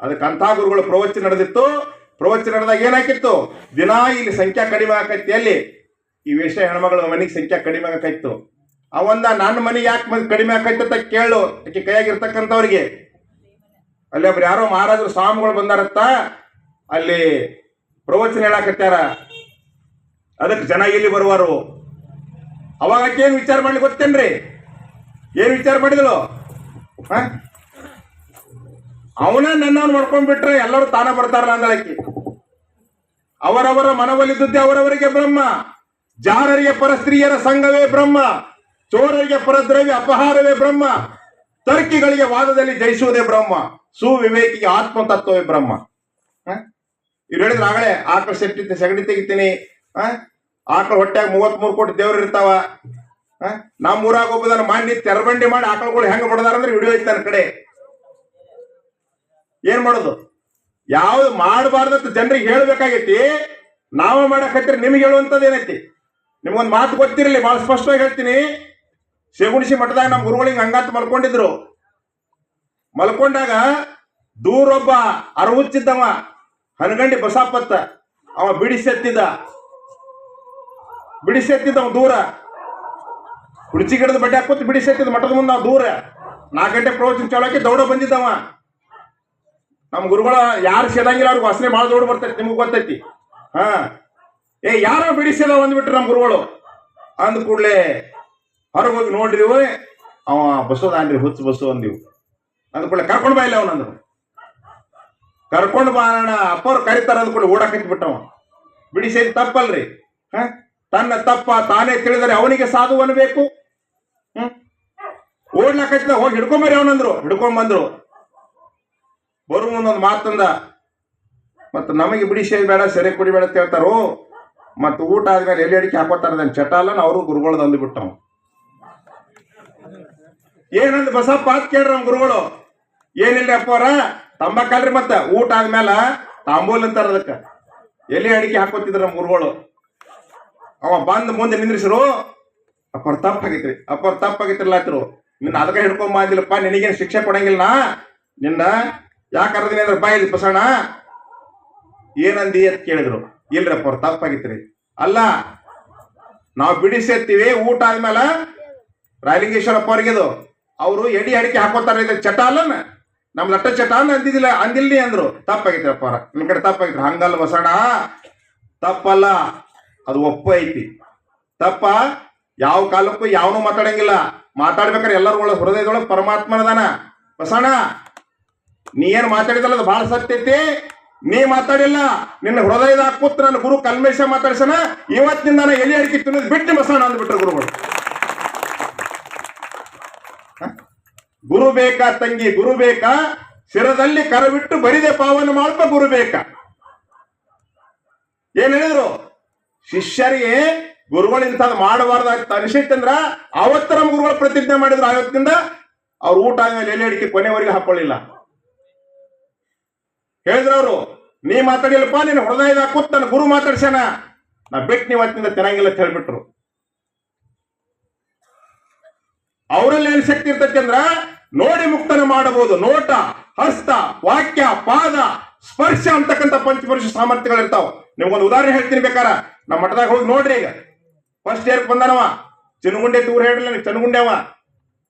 ಅದಕ್ಕೆ ಅಂಥ ಗುರುಗಳು ಪ್ರವಚನ ನಡೆದಿತ್ತು. ಪ್ರವಚನ ನಡೆದಾಗ ಏನಾಗಿತ್ತು ದಿನ ಇಲ್ಲಿ ಸಂಖ್ಯಾ ಕಡಿಮೆ ಆಕೈತಿ ಅಲ್ಲಿ ಈ ವೇಷ ಹೆಣ್ಮಗಳ ಮನೆಗೆ ಸಂಖ್ಯಾ ಕಡಿಮೆ ಆಕೈತು ಅವಂದ ನನ್ನ ಮನೆಗೆ ಯಾಕೆ ಕಡಿಮೆ ಆಕೈತೆ ಅಂತ ಕೇಳು. ಆಕೆ ಕೈಯಾಗಿರ್ತಕ್ಕಂಥವ್ರಿಗೆ. ಅಲ್ಲಿ ಒಬ್ರು ಯಾರೋ ಮಹಾರಾಜರು ಸ್ವಾಮಿಗಳು ಬಂದಾರತ್ತ. ಅಲ್ಲಿ ಪ್ರವಚನ ಹೇಳಾಕತ್ಯಾರ ಅದಕ್ಕೆ ಜನ ಎಲ್ಲಿ ಬರುವರು? ಅವಾಗ ಏನು ವಿಚಾರ ಮಾಡ್ಲಿಕ್ಕೆ ಗೊತ್ತೇನ್ರಿ? ಏನು ವಿಚಾರ ಮಾಡಿದಳು ಹ? ಅವನ ನನ್ನ ಮಾಡ್ಕೊಂಡ್ಬಿಟ್ರೆ ಎಲ್ಲರೂ ತಾನ ಬರ್ತಾರಲ್ಲ ಅಂದಳಕ್ಕೆ ಅವರವರ ಮನವೊಲಿದ್ದೇ ಅವರವರಿಗೆ ಬ್ರಹ್ಮ. ಜಾರರಿಗೆ ಪರಸ್ತ್ರೀಯರ ಸಂಘವೇ ಬ್ರಹ್ಮ. ಚೋರರಿಗೆ ಪರದ್ರವ್ಯ ಅಪಹಾರವೇ ಬ್ರಹ್ಮ. ತರ್ಕಿಗಳಿಗೆ ವಾದದಲ್ಲಿ ಜಯಿಸುವುದೇ ಬ್ರಹ್ಮ. ಸುವಿವೇಕಿಗೆ ಆತ್ಮ ತತ್ವವೇ ಬ್ರಹ್ಮ? ಇವ್ರು ಹೇಳಿದ್ರೆ ಆಗಲೇ, ಆಕಳ ಸೆಟ್ಟಿ ಸಗಣಿ ತೆಗಿತೀನಿ. ಆಕಳ ಆಕಳ ಹೊಟ್ಯಾಗ ಮೂವತ್ಮೂರು ಕೋಟಿ ದೇವ್ರು ಇರ್ತಾವ? ನಮ್ಮ ಊರಾಗ ಮಾಡಿ ತೆರಬಂಡಿ ಮಾಡಿ ಆಕಳಗಳು ಹೆಂಗ್ ಬಡದಾರ ಅಂದ್ರೆ ವಿಡಿಯೋ ಐತೆ ಕಡೆ. ಏನ್ ಮಾಡೋದು? ಯಾವ್ದು ಮಾಡಬಾರ್ದಂತ ಜನರಿಗೆ ಹೇಳ್ಬೇಕಾಗೈತಿ. ನಾವ ಮಾಡಕತ್ತೀರಿ, ನಿಮ್ಗೆ ಹೇಳುವಂಥದ್ದು ಏನೈತಿ? ನಿಮ್ಗೊಂದು ಮಾತು ಗೊತ್ತಿರಲಿ, ಬಹಳ ಸ್ಪಷ್ಟವಾಗಿ ಹೇಳ್ತೀನಿ. ಶೇಗುಣಿಸಿ ಮಠದಾಗ ನಮ್ಮ ಗುರುಗಳಿಗೆ ಹಂಗಂತ ಮಲ್ಕೊಂಡಿದ್ರು. ಮಲ್ಕೊಂಡಾಗ ದೂರೊಬ್ಬ ಅರವುಚ್ಚಿದ್ದವ ಹನಗಂಡಿ ಬಸಾಪತ್ತ ಅವ ಬಿಡಿಸೆತ್ತಿದ್ದ ಬಿಡಿಸೆತ್ತಿದ್ದ ಅವ ದೂರ. ಹುಡುಚಿ ಗಿಡದ ಬಡ್ಡೆ ಹಾಕೋತ್ ಬಿಡಿಸೆತ್ತಿದ್ದ ಮಠದ ಮುಂದೆ ದೂರ. ನಾಲ್ಕು ಗಂಟೆ ಪ್ರವಚನ ಚಾಲೋಕೆ ದೌಡ ಬಂದಿದ್ದವ. ನಮ್ಮ ಗುರುಗಳ ಯಾರು ಸೇದಂಗಿಲ್ಲ, ಅವ್ರಿಗೆ ವಾಸನೆ ಭಾಳ ದೊಡ್ಡ ಬರ್ತೈತಿ, ನಿಮ್ಗೆ ಗೊತ್ತೈತಿ. ಹಾ. ಏ, ಯಾರೋ ಬಿಡಿಸಿಲ್ಲ ಬಂದ್ಬಿಟ್ರು ನಮ್ಮ ಗುರುಗಳು. ಅಂದ ಕೂಡಲೇ ಹೊರಗೆ ಹೋಗಿ ನೋಡ್ರಿ ಅವ ಬಸೋದಾನ್ರಿ ಹುಚ್ಚು ಬಸ್ಸು ಅಂದಿವು. ಅಂದ ಕೂಡಲೇ ಕರ್ಕೊಂಡು ಬಾ ಇಲ್ಲ ಅವನಂದ್ರು. ಕರ್ಕೊಂಡು ಅಣ್ಣ, ಅಪ್ಪವ್ರು ಕರಿತಾರ ಅಂದ ಕೂಡಲೇ ಓಡಾಕತ್ತಿ ಬಿಟ್ಟವ ಬಿಡಿಸಿದ ತಪ್ಪಲ್ರಿ. ಹ? ತನ್ನ ತಪ್ಪ ತಾನೇ ತಿಳಿದರೆ ಅವನಿಗೆ ಸಾಧು ಅನ್ಬೇಕು ಹ್ಮ್? ಓಡ್ಲಾಕತ್ತಿದ ಹೋಗಿ ಹಿಡ್ಕೊಂಬರಿ ಅವನಂದ್ರು, ಹಿಡ್ಕೊಂಬಂದ್ರು. ಬರು ಒಂದೊಂದು ಮಾತಂದ. ಮತ್ತು ನಮಗೆ ಬಿಡಿ ಶೇ ಬೇಡ, ಸೆರೆ ಕುಡಿಬೇಡ ಅಂತ ಹೇಳ್ತಾರೋ, ಮತ್ತು ಊಟ ಆದ್ಮೇಲೆ ಎಲ್ಲಿ ಅಡಿಕೆ ಹಾಕೋತಾರ ನನ್ನ ಚಟಾಲನ ಅವರು ಗುರುಗಳದ್ದು ಅಂದ್ಬಿಟ್ಟವ್ ಏನಂದ್ ಬಸಪ್ಪ ಅಂತ ಕೇಳ್ರಿ ನಮ್ಮ ಗುರುಗಳು? ಏನಿಲ್ಲ ಅಪ್ಪವ್ರ ತಂಬಾಕಲ್ರಿ ಮತ್ತೆ. ಊಟ ಆದ್ಮೇಲೆ ತಾಂಬೂಲ್ ಅಂತಾರ ಅದಕ್ಕೆ. ಎಲ್ಲಿ ಅಡಿಕೆ ಹಾಕೋತಿದ್ರು ನಮ್ಮ ಗುರುಗಳು. ಅವ ಬಂದ್ ಮುಂದೆ ನಿಂದ್ರಿಸ್ರು ಅಪ್ಪರ್ ತಪ್ಪಾಗೈತ್ರಿ ಅಪ್ಪರ್ ತಪ್ಪಾಗೈತ್ರಲ್ಲ ಆತ್ರು. ನಿನ್ನ ಅದಕ್ಕೆ ಹಿಡ್ಕೊಂಬಂದಿಲ್ಲಪ್ಪ ನಿನಗೇನು ಶಿಕ್ಷೆ ಕೊಡಂಗಿಲ್ಲ ನಿನ್ನ ಯಾಕೆ ಕರೆದಿನಿ ಅಂದ್ರೆ ಬಾಯಿ ಬಸಣ್ಣ ಏನಂದಿ ಅಂತ ಕೇಳಿದ್ರು. ಇಲ್ರಪ್ಪ, ಅವ್ರು ತಪ್ಪಾಗಿತ್ರಿ. ಅಲ್ಲ, ನಾವು ಬಿಡಿಸಿರ್ತೀವಿ ಊಟ ಆದ್ಮೇಲೆ ರಾಯಲಿಂಗೇಶ್ವರಪ್ಪ ಅವ್ರಿಗೆದು ಅವರು ಎಡಿ ಅಡಿಕೆ ಹಾಕೋತಾರ ಇದು ಚಟ ಅಲ್ಲನ? ನಮ್ಮ ಲಟ್ಟ ಚಟ ಅನ್ನ ಅಂದಿದ್ದಿಲ್ಲ ಅಂದಿಲ್ನಿ ಅಂದ್ರು. ತಪ್ಪಾಗಿತ್ತಪ್ಪ ಅವ್ರ. ನಿಮ್ ಕಡೆ ತಪ್ಪಾಗಿತ್ತು ಹಂಗಲ್ಲ ಬಸಣ್ಣ ತಪ್ಪಲ್ಲ. ಅದು ಒಪ್ಪ ಐತಿ. ತಪ್ಪ. ಯಾವ ಕಾಲಕ್ಕೂ ಯಾವನು ಮಾತಾಡಂಗಿಲ್ಲ. ಮಾತಾಡ್ಬೇಕಾರೆ ಎಲ್ಲರೂ ಒಳಗೆ ಹೃದಯದೊಳಗೆ ಪರಮಾತ್ಮನದಾನ. ಬಸಣ್ಣ ನೀ ಏನ್ ಮಾತಾಡಿದಲ್ಲ, ಅದು ಬಹಳ ಸತ್ಯ ಐತಿ. ನೀ ಮಾತಾಡಿಲ್ಲ, ನಿನ್ನ ಹೃದಯದ ಪುತ್ರ, ನನ್ನ ಗುರು ಕಲ್ಮೇಶ ಮಾತಾಡ್ಸನ ಇವತ್ತಿನಿಂದ ನಾನು ಎಲೆ ಅಡಿಕೆ ತಿನ್ನೋದು ಬಿಟ್ಟು ಬಸಣ್ಣ ಅಂದ್ಬಿಟ್ರು ಗುರುಗಳು? ಗುರು ಬೇಕಾ ತಂಗಿ, ಗುರು ಬೇಕಾ? ಶಿರದಲ್ಲಿ ಕರವಿಟ್ಟು ಬರಿದೆ ಪಾವನ ಮಾಡ್ಪ ಗುರು ಬೇಕಾ? ಏನ್ ಹೇಳಿದ್ರು? ಶಿಷ್ಯರಿಗೆ ಗುರುಗಳು ಇಂಥದ್ದು ಮಾಡಬಾರ್ದು ಅನಿಸಿತ್ತಂದ್ರ ಅವತ್ತ ನಮ್ಮ ಗುರುಗಳು ಪ್ರತಿಜ್ಞೆ ಮಾಡಿದ್ರು, ಆವತ್ತಿಂದ ಅವ್ರು ಊಟ ಆದ್ಮೇಲೆ ಎಲೆ ಅಡಿಕೆ ಕೊನೆವರೆಗೆ ಹಾಕೊಳ್ಳಿಲ್ಲ. ಹೇಳಿದ್ರು ಅವರು ನೀ ಮಾತಾಡಿಲ್ಲಪ್ಪ ನೀನು ಹೊಡೆದಾಯ್ದ ಕೂತ್ ನನ್ನ ಗುರು ಮಾತಾಡ್ಸ್ಯಾನ. ನಾ ಬಿಟ್ಟು ನೀವು ಅವತ್ತಿಂದ ತಿನ್ನಂಗಿಲ್ಲ ಅಂತ ಹೇಳ್ಬಿಟ್ರು. ಅವರಲ್ಲಿ ಏನ್ ಶಕ್ತಿ ಇರ್ತೈತಿ ಅಂದ್ರ, ನೋಡಿ ಮುಕ್ತನ ಮಾಡಬಹುದು, ನೋಟ, ಹಸ್ತ, ವಾಕ್ಯ, ಪಾದ, ಸ್ಪರ್ಶ ಅಂತಕ್ಕಂಥ ಪಂಚಪುರುಷ ಸಾಮರ್ಥ್ಯಗಳು ಇರ್ತಾವ ನಿಮ್ಗೊಂದು ಉದಾಹರಣೆ ಹೇಳ್ತೀನಿ ಬೇಕಾರ, ನಮ್ಮ ಮಠದಾಗ ಹೋಗಿ ನೋಡ್ರಿ ಈಗ. ಫಸ್ಟ್ ಇಯರ್ ಬಂದಾನವ, ಚನ್ನಗುಂಡೆ ದೂರ ಹೇಳಿಲ್ಲ ಚನ್ನಗುಂಡೆ ಅವ.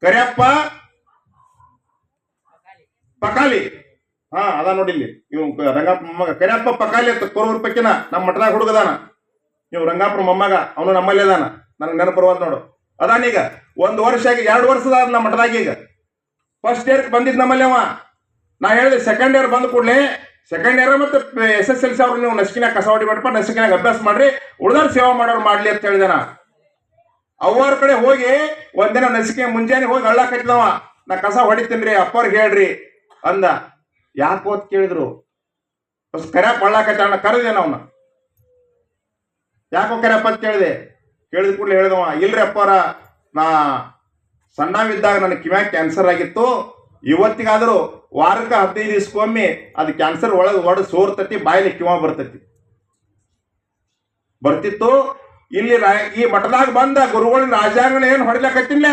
ಕರಿಯಪ್ಪ, ಪಕಾಲಿ. ಹಾ, ಅದ ನೋಡಿ ಇಲ್ಲಿ. ಇವ್ ರಂಗಪ್ಪ ಮೊಮ್ಮಗ. ಕರಿಯಪ್ಪ ಪಕಾಲಿ ಅಂತ ಕೋರೂರ್ ಪಕ್ಕಿನ ನಮ್ಮ ಮಠದಾಗ ಹುಡುಗದಾನ. ಇವ್ ರಂಗಪ್ಪನ ಮೊಮ್ಮಗ, ಅವನು ನಮ್ಮಲ್ಲಿ ಅದಾನ. ನನಗೆ ನೆನಪು ಬರುವಂತ ನೋಡು ಅದಾನೀಗ ಒಂದು ವರ್ಷ ಆಗಿ, ಎರಡು ವರ್ಷದ ನಮ್ಮ ಮಠದಾಗ ಈಗ. ಫಸ್ಟ್ ಇಯರ್ ಬಂದಿದ್ ನಮ್ಮಲ್ಲಿ ಅವ. ನಾ ಹೇಳಿದೆ ಸೆಕೆಂಡ್ ಇಯರ್ ಬಂದ ಕೂಡಲೇ ಸೆಕೆಂಡ್ ಇಯರ್ ಮತ್ತೆ ಎಸ್ ಎಸ್ ಎಲ್ ಸಿ ಅವ್ರು ನೀವು ನಸಿಕಿನಾಗ ಕಸ ಹೊಡಿಬೇಡಪ್ಪ ನಸಿಕಿನಾಗ ಅಭ್ಯಾಸ ಮಾಡ್ರಿ. ಉಳ್ದವ್ರು ಸೇವಾ ಮಾಡೋರು ಮಾಡ್ಲಿ ಅಂತ ಹೇಳಿದೆ ನಾ. ಅವ್ರ ಕಡೆ ಹೋಗಿ ಒಂದಿನ ನಸಿಕೆ ಮುಂಜಾನೆ ಹೋಗಿ ಹಳ್ಳಾಕತ್ತಿದವ ನಾ ಕಸ ಹೊಡಿತೀನ್ರಿ ಅಪ್ಪವ್ರಿಗೆ ಹೇಳ್ರಿ ಅಂದ. ಯಾಕೋ ಅಂತ ಕೇಳಿದ್ರು ಕರೆ ಪಳ್ಳಾಕಚಾರಣ ಅಣ್ಣ? ಕರೆದೆ ಅವನ್ನ ಯಾಕೋ ಕರ್ಯಪ್ಪ? ಅಂತ ಕೇಳಿದೆ. ಕೇಳಿದ ಕೂಡಲೇ ಹೇಳಿದವ ಇಲ್ರಿ ಅಪ್ಪರ ನಾ ಸಣ್ಣವಿದ್ದಾಗ ನನ್ನ ಕಿವ್ಯಾಗ ಕ್ಯಾನ್ಸರ್ ಆಗಿತ್ತು. ಇವತ್ತಿಗಾದರೂ ವಾರಕ್ಕೆ ಹದಿನೈದು ದಿವ್ಸಕ್ಕೊಮ್ಮೆ ಅದು ಕ್ಯಾನ್ಸರ್ ಒಳಗೆ ಒಡ ಸೋರ್ತತಿ, ಬಾಯಲ್ಲಿ ಕಿವ ಬರ್ತತಿ. ಬರ್ತಿತ್ತು. ಇಲ್ಲಿ ಈ ಮಠದಾಗ ಬಂದ ಗುರುಗಳಿನ ರಾಜಾಂಗಣ ಏನು ಹೊಡಿಲಕತ್ತಿಲ್ಲ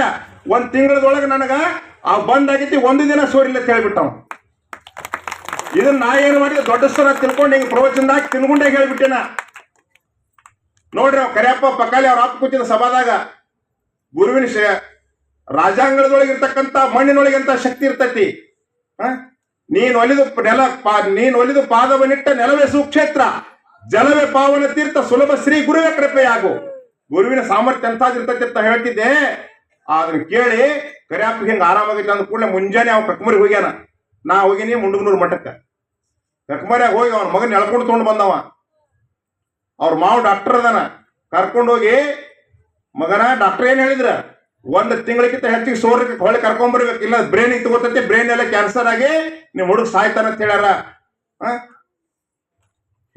ಒಂದ್ ತಿಂಗಳದೊಳಗೆ ನನಗೆ ಆ ಬಂದ್ ಒಂದು ದಿನ ಸೋರಿಲ್ಲ ಅಂತ ಹೇಳ್ಬಿಟ್ಟವ ಇದನ್ನ ನಾ ಏನು ಮಾಡಿದೆ? ದೊಡ್ಡ ಸ್ವರ ತಿಳ್ಕೊಂಡು ಹಿಂಗೆ ಪ್ರವಚನದಾಗ ತಿನ್ಕೊಂಡೇ ಹೇಳ್ಬಿಟ್ಟೆನ? ನೋಡ್ರಿ ಅವ್ ಕರಿಯಪ್ಪ ಪಕ್ಕಾಲಿ ಅವ್ರ ಅಪ್ಪ ಕೂತಿದ ಸಭಾದಾಗ ಗುರುವಿನ ಶ, ರಾಜಾಂಗಣದೊಳಗೆ ಮಣ್ಣಿನೊಳಗೆ ಮಣ್ಣಿನೊಳಗಿಂತ ಶಕ್ತಿ ಇರ್ತೈತಿ? ಹ? ನೀನ್ ಒಲಿದು ನೆಲ ಪಾ- ನೀನ್ ಒಲಿದು ಪಾದವನಿಟ್ಟ ನೆಲವೇ ಸುಕ್ಷೇತ್ರ. ಜಲವೇ ಪಾವನ ತೀರ್ಥ ಸುಲಭ ಶ್ರೀ ಗುರುವೇ ಕೃಪೆಯಾಗು. ಗುರುವಿನ ಸಾಮರ್ಥ್ಯ ಎಂತಾದಿರ್ತೈತಿ ಅಂತ ಹೇಳ್ತಿದ್ದೆ. ಅದನ್ನ ಕೇಳಿ ಕರಿಯಪ್ಪ ಹಿಂಗ ಆರಾಮಾಗೈತೆ ಅಂದ ಕೂಡಲೇ ಮುಂಜಾನೆ ಅವ್ ಕಕ್ಮರಿಗೆ ಹೋಗ್ಯಾನ. ನಾ ಹೋಗಿನಿ ಮುಂಡಗನೂರು ಮಠಕ್ಕೆ. ಕಕ್ಮರಿಯಾಗ ಹೋಗಿ ಅವನ ಮಗನ ಎಳ್ಕೊಂಡು ತೊಗೊಂಡು ಬಂದವ. ಅವ್ರ ಮಾವ ಡಾಕ್ಟರ್ ಕರ್ಕೊಂಡು ಹೋಗಿ ಮಗನ ಡಾಕ್ಟರ್ ಏನು ಹೇಳಿದ್ರ? ಒಂದು ತಿಂಗಳಿಗಿಂತ ಹೆಚ್ಚಿಗೆ ಸೋರ್ಲಿಕ್ಕೆ ಹೊಳೆ ಕರ್ಕೊಂಡ್ಬರ್ಬೇಕು ಇಲ್ಲ ಬ್ರೈನ್ ತಗೋತೈತಿ ಬ್ರೈನ್ ಎಲ್ಲ ಕ್ಯಾನ್ಸರ್ ಆಗಿ ನಿಮ್ ಹುಡುಗ ಸಾಯ್ತಾನ ಅಂತ ಹೇಳ್ಯಾರ. ಆ?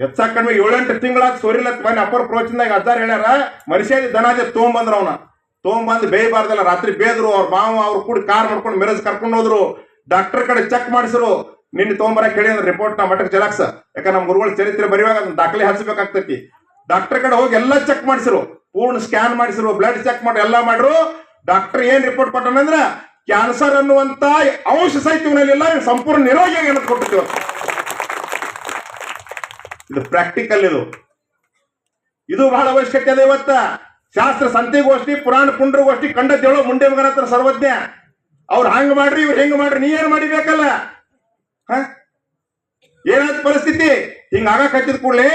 ಹೆಚ್ಚಾಕ್ ಕಡಿಮೆ ಏಳೆಂಟು ತಿಂಗಳಾಗ ಸೋರಿಲ್ಲ ಮನೆ ಅಪ್ಪರ್ ಪ್ರೋಚನದಾಗ ಅಜ್ಜಾರ್ ಹೇಳ್ಯಾರ. ಮನುಷ್ಯ ದನಾದೆ ತೊಗೊಂಬಂದ್ರ ಅವನ. ತೊಗೊಂಬಂದು ಬೇಯಬಾರ್ದಲ್ಲ. ರಾತ್ರಿ ಬೇದ್ರು ಅವ್ರ ಮಾವ ಅವ್ರು ಕೂಡಿ ಕಾರ್ ಮಾಡ್ಕೊಂಡು ಮೆರೆಜ್ ಕರ್ಕೊಂಡು ಹೋದ್ರು. ಡಾಕ್ಟರ್ ಕಡೆ ಚೆಕ್ ಮಾಡಿಸಿರು. ನಿನ್ನೆ ತೊಗೊಂಬರಕ್ ಹೇಳಿ ರಿಪೋರ್ಟ್ ನಾ ಮಠಕ್ಕೆ ಜೆರಾಕ್ಸ್ ಯಾಕಂದ್ರೆ ನಮ್ಮ ಗುರುಗಳ ಚರಿತ್ರೆ ಬರೆಯುವಾಗ ಅದನ್ನ ದಾಖಲೆ ಹಚ್ಚಬೇಕಾಗ್ತೈತಿ ಡಾಕ್ಟರ್ ಕಡೆ ಹೋಗಿ ಎಲ್ಲ ಚೆಕ್ ಮಾಡಿಸಿರು. ಪೂರ್ಣ ಸ್ಕ್ಯಾನ್ ಮಾಡಿಸಿರು ಬ್ಲಡ್ ಚೆಕ್ ಮಾಡಿ, ಎಲ್ಲ ಮಾಡ್ರು. ಡಾಕ್ಟರ್ ಏನ್ ರಿಪೋರ್ಟ್ ಕೊಟ್ಟನಂದ್ರ ಕ್ಯಾನ್ಸರ್ ಅನ್ನುವಂತ ಅಂಶ ಸಹಿತ ಇವನಲ್ಲಿಲ್ಲ ಇವ್ನು ಸಂಪೂರ್ಣ ನಿರೋಗಿಯಾಗಿ ಏನಂತ ಕೊಟ್ಟಿದ್ದೀವಿ ಇದು ಪ್ರಾಕ್ಟಿಕಲ್ ಇದು. ಇದು ಬಹಳ ಅವಶ್ಯಕತೆ ಇದೆ ಇವತ್ತ. ಶಾಸ್ತ್ರ ಸಂತೆಗೋಷ್ಠಿ, ಪುರಾಣ ಪುಂಡ್ರಗೋಷ್ಠಿ ಕಂಡದ್ದೇಳೋ ಮುಂಡೆ ಮಗನ ಹತ್ರ ಸರ್ವಜ್ಞ. ಅವ್ರು ಹಂಗ ಮಾಡ್ರಿ, ಇವ್ರು ಹೆಂಗ್ ಮಾಡ್ರಿ, ನೀ ಏನ್ ಮಾಡಿಬೇಕಲ್ಲ ಏನಾದ ಪರಿಸ್ಥಿತಿ? ಹಿಂಗ ಹತ್ತಿದ ಕೂಡಲೇ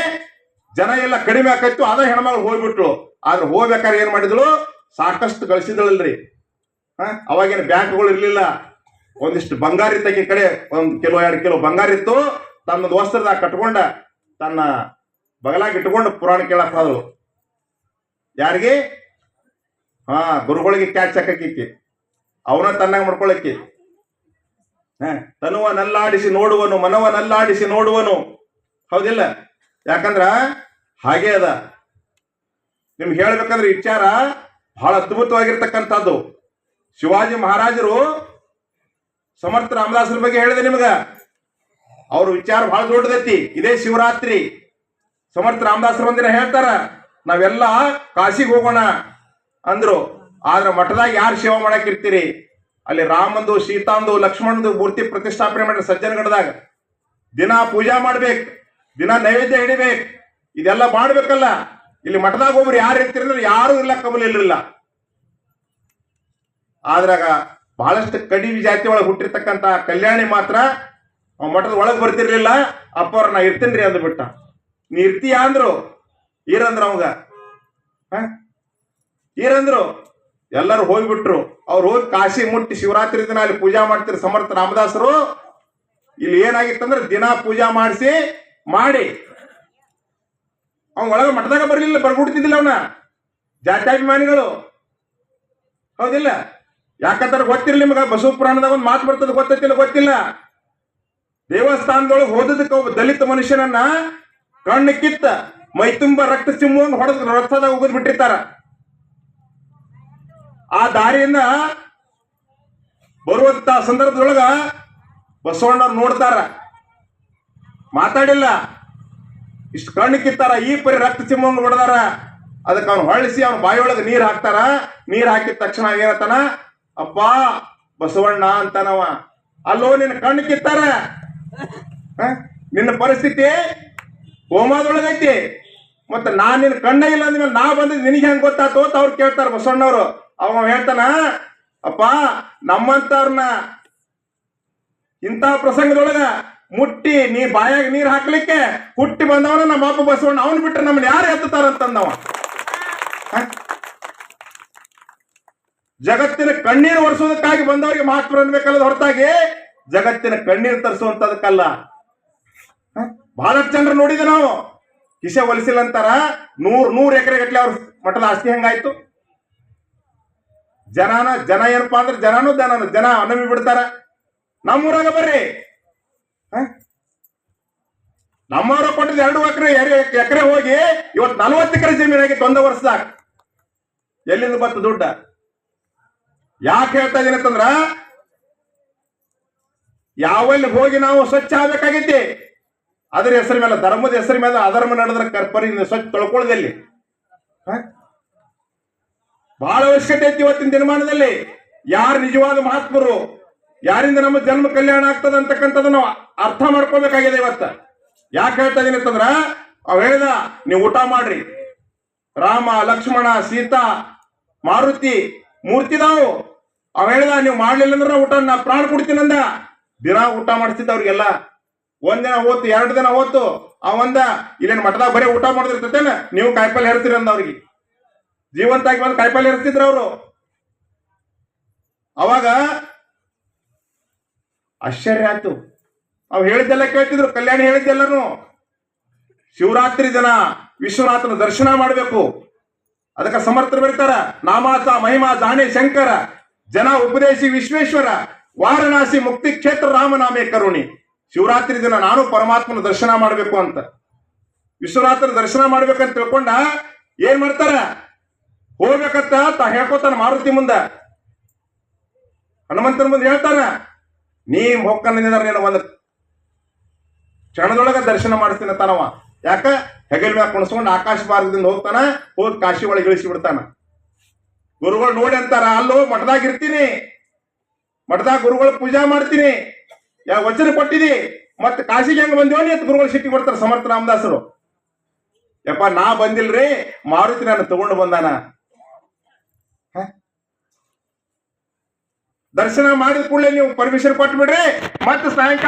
ಜನ ಎಲ್ಲ ಕಡಿಮೆ ಆಕತ್ತು, ಅದ ಹೆಣ್ಮಗಳು ಹೋಗ್ಬಿಟ್ರು. ಆದ್ರೆ ಹೋಗ್ಬೇಕಾದ್ರೆ ಏನ್ ಮಾಡಿದ್ಳು ಸಾಕಷ್ಟು ಗಳಿಸಿದಳಲ್ರಿ ಹ? ಅವಾಗೇನು ಬ್ಯಾಂಕ್ಗಳು ಇರ್ಲಿಲ್ಲ. ಒಂದಿಷ್ಟು ಬಂಗಾರ ಇತ್ತಕ್ಕೆ ಕಡೆ, ಒಂದ್ ಕಿಲೋ, ಎರಡು ಕಿಲೋ ಬಂಗಾರ ಇತ್ತು. ತನ್ನ ವಸ್ತ್ರದಾಗ ಕಟ್ಕೊಂಡ, ತನ್ನ ಬಗಲಾಗಿ ಇಟ್ಕೊಂಡು ಪುರಾಣ ಕೇಳಕ್ ಹೋದಳು. ಯಾರಿಗೆ? ಹಾ, ಗುರುಗಳಿಗೆ ಕ್ಯಾಚ್ ಹಾಕಕ್ಕೆ ಅವನ ತನ್ನಾಗ ಮಾಡ್ಕೊಳಕ್ಕೆ. ತನುವ ನಲ್ಲಾಡಿಸಿ ನೋಡುವನು ಮನವ ನಲ್ಲಾಡಿಸಿ ನೋಡುವನು. ಹೌದಿಲ್ಲ? ಯಾಕಂದ್ರ ಹಾಗೆ ಅದ. ನಿಮ್ಗೆ ಹೇಳ್ಬೇಕಂದ್ರೆ ವಿಚಾರ ಬಹಳ ಅದ್ಭುತವಾಗಿರ್ತಕ್ಕಂಥದ್ದು. ಶಿವಾಜಿ ಮಹಾರಾಜರು ಸಮರ್ಥ ರಾಮದಾಸರ ಬಗ್ಗೆ ಹೇಳಿದೆ ನಿಮಗ. ಅವ್ರ ವಿಚಾರ ಬಹಳ ದೊಡ್ಡದೈತಿ. ಇದೇ ಶಿವರಾತ್ರಿ. ಸಮರ್ಥ ರಾಮದಾಸರ ಒಂದಿನ ಹೇಳ್ತಾರ, ನಾವೆಲ್ಲ ಕಾಶಿಗೆ ಹೋಗೋಣ ಅಂದ್ರು. ಆದ್ರೆ ಮಠದಾಗ ಯಾರು ಸೇವಾ ಮಾಡಕ್ ಇರ್ತೀರಿ? ಅಲ್ಲಿ ರಾಮಂದು, ಸೀತಾಂದು, ಲಕ್ಷ್ಮಣಂದು ಮೂರ್ತಿ ಪ್ರತಿಷ್ಠಾಪನೆ ಮಾಡಿ ಸಜ್ಜನಗಡದಾಗ ದಿನ ಪೂಜಾ ಮಾಡ್ಬೇಕು, ದಿನ ನೈವೇದ್ಯ ಹಿಡಿಬೇಕು ಇದೆಲ್ಲ ಮಾಡ್ಬೇಕಲ್ಲ. ಇಲ್ಲಿ ಮಠದಾಗ ಒಬ್ರು ಯಾರು ಇರ್ತೀರಿ ಅಂದ್ರೆ ಯಾರು ಇಲ್ಲ ಕಬಲ್ ಇರ್ಲಿಲ್ಲ. ಆದ್ರಾಗ ಬಹಳಷ್ಟು ಕಡಿಮೆ ಜಾತಿ ಒಳಗೆ ಹುಟ್ಟಿರ್ತಕ್ಕಂತ ಕಲ್ಯಾಣಿ ಮಾತ್ರ ಅವ್ ಮಠದ ಒಳಗೆ ಬರ್ತಿರ್ಲಿಲ್ಲ. ಅಪ್ಪವ್ರ, ನಾ ಇರ್ತೀನಿ ಅಂದ್ಬಿಟ್ಟ. ನೀ ಇರ್ತೀಯ ಅಂದ್ರು? ಈರಂದ್ರ ಅವಂಗ? ಈರಂದ್ರು? ಎಲ್ಲರೂ ಹೋಗ್ಬಿಟ್ರು. ಅವ್ರು ಹೋಗಿ ಕಾಶಿ ಮುಟ್ಟಿ ಶಿವರಾತ್ರಿ ದಿನ ಅಲ್ಲಿ ಪೂಜಾ ಮಾಡ್ತಿರ ಸಮರ್ಥ ರಾಮದಾಸರು. ಇಲ್ಲಿ ಏನಾಗಿತ್ತಂದ್ರೆ ದಿನ ಪೂಜಾ ಮಾಡಿಸಿ, ಮಾಡಿ. ಅವ್ನ ಒಳಗೆ ಮಠದಾಗ ಬರಲಿಲ್ಲ ಬರ್ಬಿಡ್ತಿದ್ದಿಲ್ಲ ಅವನ. ಜಾತ್ಯಾಭಿಮಾನಿಗಳು. ಹೌದಿಲ್ಲ? ಯಾಕಂದ್ರೆ ಗೊತ್ತಿರಲಿ ನಿಮಗ ಬಸವ ಪುರಾಣದಾಗ ಒಂದು ಮಾತು ಬರ್ತದೆ ಗೊತ್ತಿಲ್ಲ ಗೊತ್ತಿಲ್ಲ. ದೇವಸ್ಥಾನದೊಳಗೆ ಹೋದದಕ್ಕೆ ಒಬ್ಬ ದಲಿತ ಮನುಷ್ಯನನ್ನ ಕಣ್ಣು ಕಿತ್ತ ಮೈ ತುಂಬ ರಕ್ತ ಸಿಂಹವನ್ನು ಹೊಡೆದು ರಕ್ತದಾಗ ಉಗಿದ್ ಬಿಟ್ಟಿರ್ತಾರ. ಆ ದಾರಿಯಿಂದ ಬರುವಂತ ಸಂದರ್ಭದೊಳಗ ಬಸವಣ್ಣವ್ರು ನೋಡ್ತಾರ. ಮಾತಾಡಿಲ್ಲ. ಇಷ್ಟು ಕಣ್ಣು ಕಿತ್ತಾರ ಈ ಪರಿ ರಕ್ತ ಸಿಂಹವನ್ನು ಹೊಡೆದಾರ. ಅದಕ್ಕೆ ಅವ್ನು ಹೊಳಿಸಿ ಅವ್ನ ಬಾಯಿಯೊಳಗೆ ನೀರು ಹಾಕ್ತಾರ. ನೀರು ಹಾಕಿದ ತಕ್ಷಣ ಏನತ್ತಾನ ಅಪ್ಪ, ಬಸವಣ್ಣ ಅಂತಾನವ. ಅಲ್ಲೋ, ನಿನ್ನ ಕಣ್ಣು ಕಿತ್ತಾರ? ನಿನ್ನ ಪರಿಸ್ಥಿತಿ ಕೋಮಾದೊಳಗೈತಿ ಮತ್ತೆ ನಾನು ನಿನ್ನ ಕಣ್ಣ ಇಲ್ಲ ಅಂದ್ಮೇಲೆ ನಾ ಬಂದ್ ನಿನಗೆ ಹೆಂಗ್ ಗೊತ್ತಾಯ್ತು ಅವ್ರು ಕೇಳ್ತಾರ ಬಸವಣ್ಣವ್ರು. ಅವ ಹೇಳ್ತಾನ, ಅಪ್ಪ ನಮ್ಮಂತವ್ರನ್ನ ಇಂಥ ಪ್ರಸಂಗದೊಳಗ ಮುಟ್ಟಿ ನೀ ಬಾಯಾಗ ನೀರ್ ಹಾಕ್ಲಿಕ್ಕೆ ಹುಟ್ಟಿ ಬಂದವನ ನಮ್ಮ ಅಪ್ಪ ಬಸವಣ್ಣ, ಅವನ್ ಬಿಟ್ರೆ ನಮ್ಮನ್ನ ಯಾರು ಎತ್ತಾರಂತಂದವ? ಜಗತ್ತಿನ ಕಣ್ಣೀರು ಒರೆಸೋದಕ್ಕಾಗಿ ಬಂದವರಿಗೆ ಮಹತ್ವ ಅನ್ಬೇಕಲ್ಲದ ಹೊರತಾಗಿ? ಜಗತ್ತಿನ ಕಣ್ಣೀರು ತರಿಸುವಂತದಕ್ಕಲ್ಲ? ಬಹಳಷ್ಟು ಜನರು ನೋಡಿದ ನಾವು. ಕಿಶೆ ಒಲಿಸಿಲ್ಲ ಅಂತಾರ. ನೂರ್ ನೂರ್ ಎಕರೆ ಗಟ್ಲೆ ಅವ್ರ ಮಠದ ಆಸ್ತಿ ಹೆಂಗಾಯ್ತು? ಜನನ, ಜನ ಏನಪ್ಪಾ ಅಂದ್ರೆ ಜನನು ಜನನು ಜನ ನಂಬಿ ಬಿಡ್ತಾರ. ನಮ್ಮೂರಾಗ ಬರ್ರಿ. ಹ? ನಮ್ಮವ್ರ ಕೊಟ್ಟಿದ್ ಎರಡು ಎಕರೆ ಎಕರೆ ಹೋಗಿ ಇವತ್ತು ನಲ್ವತ್ತು ಎಕರೆ ಜಮೀನಾಗಿ ಒಂದ ವರ್ಷದಾಗ. ಎಲ್ಲಿಂದ ಬರ್ತ ದುಡ್ಡ? ಯಾಕೆ ಹೇಳ್ತಾ ಇದೀನಿ ಅಂತಂದ್ರ, ಯಾವಲ್ಲಿ ಹೋಗಿ ನಾವು ಸ್ವಚ್ಛ ಆಗ್ಬೇಕಾಗೈತಿ ಅದ್ರ ಹೆಸರು ಮೇಲೆ, ಧರ್ಮದ ಹೆಸರು ಮೇಲೆ ಅಧರ್ಮ ನಡೆದ್ರ ಕರ್ಪರಿ ಸ್ವಚ್ಛ ತೊಳ್ಕೊಳ್ಳೋದಲ್ಲಿ? ಬಹಳ ಅವಶ್ಯಕತೆ ಐತಿ ಇವತ್ತಿನ ದಿನಮಾನದಲ್ಲಿ. ಯಾರು ನಿಜವಾದ ಮಹಾತ್ಮರು, ಯಾರಿಂದ ನಮ್ಮ ಜನ್ಮ ಕಲ್ಯಾಣ ಆಗ್ತದ ಅಂತಕ್ಕಂಥದ್ದು ನಾವು ಅರ್ಥ ಮಾಡ್ಕೋಬೇಕಾಗಿದೆ ಇವತ್ತ. ಯಾಕೆ ಹೇಳ್ತಾ ಇದೀನಿ ಅಂತಂದ್ರ ಅವ್ ಹೇಳಿದ, ನೀವು ಊಟ ಮಾಡ್ರಿ. ರಾಮ, ಲಕ್ಷ್ಮಣ, ಸೀತಾ, ಮಾರುತಿ ಮೂರ್ತಿದಾವು ಅವ್ ಹೇಳಿದ, ನೀವು ಮಾಡ್ಲಿಲ್ಲ ಅಂದ್ರೆ ಊಟ, ನಾ ಪ್ರಾಣ ಕೊಡ್ತೀನಂದ ದಿನ ಊಟ ಮಾಡಿಸ್ತಿದ್ದ ಅವ್ರಿಗೆಲ್ಲ. ಒಂದಿನ ಹೋತು, ಎರಡು ದಿನ ಹೋತು ಅವಂದ ಇಲ್ಲೇನ್ ಮಠದಾಗ ಬರೀ ಊಟ ಮಾಡಿದಿರ್ತೇನ ನೀವು ಕಾಯಿಪಲ್ಲೆ ಹೇಳ್ತೀರಂದ ಅಂದ ಅವ್ರಿಗೆ. ಜೀವಂತಾಗಿ ಬಂದು ಕಾಯಿಪಲ್ಲೆ ಇರ್ತಿದ್ರು ಅವರು. ಅವಾಗ ಆಶ್ಚರ್ಯ ಆಯ್ತು. ಅವ್ ಹೇಳಿದ್ದೆಲ್ಲ ಕೇಳ್ತಿದ್ರು, ಕಲ್ಯಾಣ ಹೇಳಿದ್ದೆಲ್ಲರೂ ಶಿವರಾತ್ರಿ ದಿನ ವಿಶ್ವನಾಥನ ದರ್ಶನ ಮಾಡಬೇಕು. ಅದಕ್ಕೆ ಸಮರ್ಥರು ಬರ್ತಾರ ನಾಮಾಸ ಮಹಿಮಾ ಜಾಣೆ ಶಂಕರ, ಜನ ಉಪದೇಶಿ ವಿಶ್ವೇಶ್ವರ, ವಾರಣಾಸಿ ಮುಕ್ತಿ ಕ್ಷೇತ್ರ ರಾಮನಾಮೇ ಕರುಣಿ. ಶಿವರಾತ್ರಿ ದಿನ ನಾನು ಪರಮಾತ್ಮನ ದರ್ಶನ ಮಾಡಬೇಕು ಅಂತ. ವಿಶ್ವನಾಥನ ದರ್ಶನ ಮಾಡ್ಬೇಕಂತ ತಿಳ್ಕೊಂಡ ಏನ್ ಮಾಡ್ತಾರ? ಹೋಗ್ಬೇಕಂತ ತಾ ಹೇಳ್ಕೊತಾನ ಮಾರುತಿ ಮುಂದ. ಹನುಮಂತನ ಮುಂದೆ ಹೇಳ್ತಾನ ನೀ ಹೊಕ್ಕನಿಂದ ನೀನು ಒಂದು ಕ್ಷಣದೊಳಗ ದರ್ಶನ ಮಾಡಿಸ್ತೀನಿ ತಾನವ. ಯಾಕ? ಹೆಗಲ್ ಮ್ಯಾಗ ಕುಣಿಸ್ಕೊಂಡು ಆಕಾಶ ಮಾರ್ಗದಿಂದ ಹೋಗ್ತಾನ ಹೋಗಿ ಕಾಶಿ ಒಳಗೆ ಇಳಿಸಿ ಬಿಡ್ತಾನ. ಗುರುಗಳು ನೋಡಿ ಅಂತಾರ, ಅಲ್ಲೋ, ಮಠದಾಗ ಇರ್ತೀನಿ. ಮಠದಾಗ ಗುರುಗಳು ಪೂಜಾ ಮಾಡ್ತೀನಿ. ಯಾ ವಚನ ಕೊಟ್ಟಿದಿ. ಮತ್ತೆ ಕಾಶಿಗೆ ಹೆಂಗ್ ಬಂದೇವನಿ ಅಂತ ಗುರುಗಳು ಸಿಟ್ಟಿ ಕೊಡ್ತಾರ ಸಮರ್ಥ ರಾಮದಾಸರು. ಯಪ್ಪ, ನಾ ಬಂದಿಲ್ರಿ, ಮಾರುತಿ ನಾನು ತಗೊಂಡು ಬಂದಾನ. ದರ್ಶನ ಮಾಡಿದ ಕೂಡಲೇ ನೀವು ಪರ್ಮಿಷನ್ ಕೊಟ್ಟು ಬಿಡ್ರಿ ಮತ್ತೆ ಸಾಯಂಕಾಲ